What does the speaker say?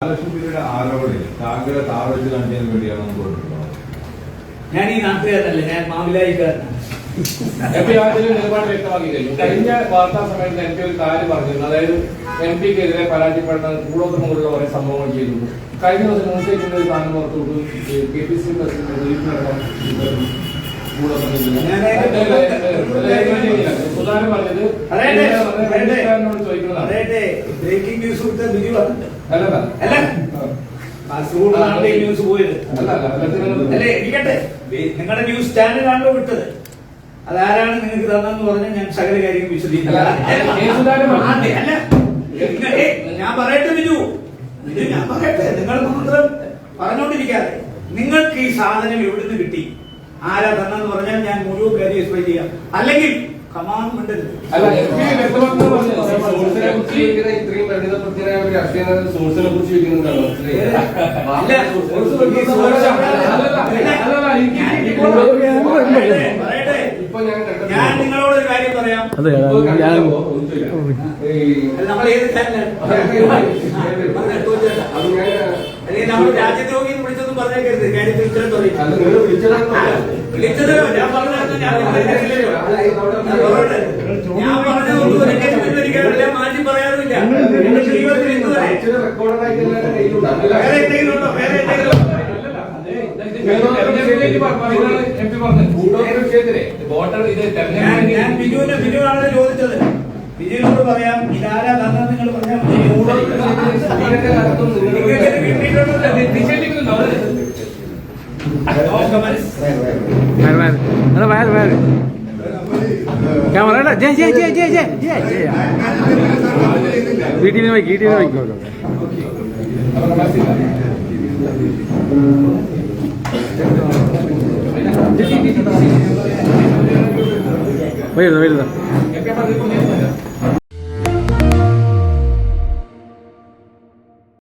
മഹാലക്ഷ്മിയുടെ ആരോപണം താങ്കളെ താഴ്വച്ച് കാണിക്കാൻ വേണ്ടിയാണ് ഞാൻ ഈ നാട്ടുകാരനല്ല ഞാൻ മാവിലായിക്കാരനാണ് എം പി ആദ്യം നിലപാട് വ്യക്തമാക്കി കഴിഞ്ഞു കഴിഞ്ഞ വാർത്താ സമയത്ത് എം പി ഒരു കാര്യം പറഞ്ഞിരുന്നു അതായത് എം പിക്കെതിരെ പരാജയപ്പെടുന്ന കൂടോത്ര മുകളിലുള്ള കുറെ സംഭവങ്ങൾ ചെയ്തിരുന്നു കഴിഞ്ഞ ദിവസം ന്യൂസ് ഒരു താങ്കൾ പുറത്തുവിട്ടു K P C president Sudhakaran പറഞ്ഞത് പറയട്ടെ, പറയട്ടെ. രജിസ്ട്രാറിനോട് ചോദിക്കുന്നതാണ് പറയട്ടെ ബ്രേക്കിംഗ് ന്യൂസ് കൊടുത്ത ബിജു അല്ലല്ല അല്ല കാസർഗോഡാണ് ഈ ന്യൂസ് പോയത്? അല്ല ഇരിക്കട്ടെ. നിങ്ങളുടെ ന്യൂസ് ചാനലാണല്ലോ വിട്ടത്. അതാരാണ് നിങ്ങൾക്ക് തന്നെന്ന് പറഞ്ഞാൽ ഞാൻ സകല കാര്യം വിശദീകരിക്കും. ഞാൻ പറയട്ടെ ബിജു? ഞാൻ പറയട്ടെ. നിങ്ങൾ മാത്രം പറഞ്ഞോണ്ടിരിക്കാതെ. നിങ്ങൾക്ക് ഈ സാധനം എവിടുന്ന് കിട്ടി? ആരാ തന്നെന്ന് പറഞ്ഞാൽ ഞാൻ മുഴുവൻ കാര്യം എക്സ്പ്ലെയിൻ ചെയ്യാം. അല്ലെങ്കിൽ കമാൻഡ് മിണ്ടരുത് ഇത്രയും പരിണിതപ്രജ്ഞനായ ഒരു രാഷ്ട്രീയ സോഴ്സിനെ കുറിച്ച് എനിക്ക് ഞാൻ നിങ്ങളോട് ഒരു കാര്യം പറയാം. അതെ ഞാൻ ഈ നമ്മൾ ഏത് അല്ലെങ്കിൽ നമ്മൾ രാജ്യദ്രോഹി വിളിച്ചൊന്നും പറഞ്ഞേക്കരുത്. കാര്യത്തിൽ ഉത്തരം പറയും? വിളിച്ചത് ഞാൻ പറഞ്ഞത് ഞാൻ ബിജുവിനെ ബിജുവാണ് ചോദിച്ചത് ബിജുവിനോട് പറയാം ഇതാരാ തന്നെ നിങ്ങൾ പറയാം കിട്ടിയിട്ടുണ്ടല്ലോ. ക്യാമറ ജയ ജയ ജയ ജയ ജയ ജയ ജയ. വീട്ടിൽ വയ്ക്കും വീട്ടിൽ വയ്ക്കും. വരുന്നു വരുന്നു